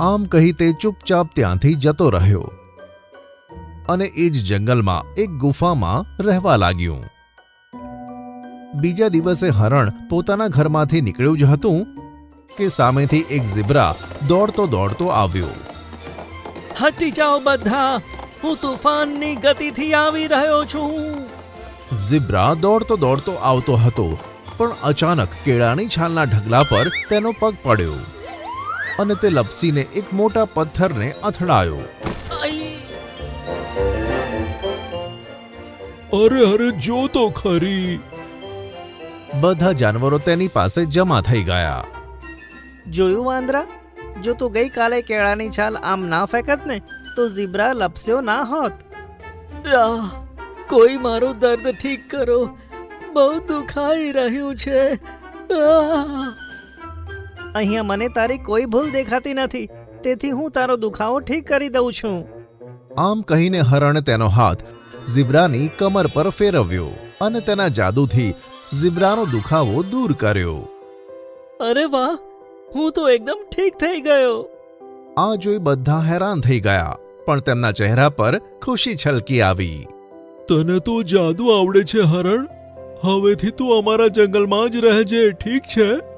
આમ કહી તે ચૂપચાપ ત્યાંથી જતો રહ્યો. અને એ જ જંગલમાં એક ગુફામાં રહેવા લાગ્યું. બીજા દિવસે હરણ પોતાના ઘરમાંથી નીકળ્યું જ હતું કે સામેથી એક ઝીબ્રા દોડતો દોડતો આવ્યો. હટી જાઓ બધા હું તુફાનની ગતિથી આવી રહ્યો છું. ઝીબ્રા દોડતો દોડતો આવતો હતો પણ અચાનક કેળાની છાલના ઢગલા પર તેનો પગ પડ્યો. અને તે લપસીને એક મોટા પથ્થરને અથડાયો. અરે અરે જો તો ખરી. બધા જાનવરો તેની પાસે જમા થઈ ગયા. જોયું વાંદરા? જો તું ગઈકાલે કેળાની છાલ આમ ના ફેંકત ને તો ઝીબ્રા લપસ્યો ના હોત. કોઈ મારું દર્દ ઠીક કરો. બહુ દુખાઈ રહ્યું છે. આહ. અહીંયા મને તારી કોઈ ભૂલ દેખાતી નથી. તેથી હું તારો દુખાવો ઠીક કરી દઉં છું. આમ કહીને હરણ તેનો હાથ ઝીબ્રાની કમર પર ફેરવ્યો અને તેના જાદુથી ઝીબ્રાનો દુખાવો દૂર કર્યો. અરે વાહ! હું તો એકદમ ઠીક થઈ ગયો. આ જોઈ બધા હેરાન થઈ ગયા પણ તેમના ચહેરા પર ખુશી છલકી આવી. તને તો જાદુ આવડે છે હરણ. હવેથી તું અમારા જંગલમાં જ રહેજે ઠીક છે?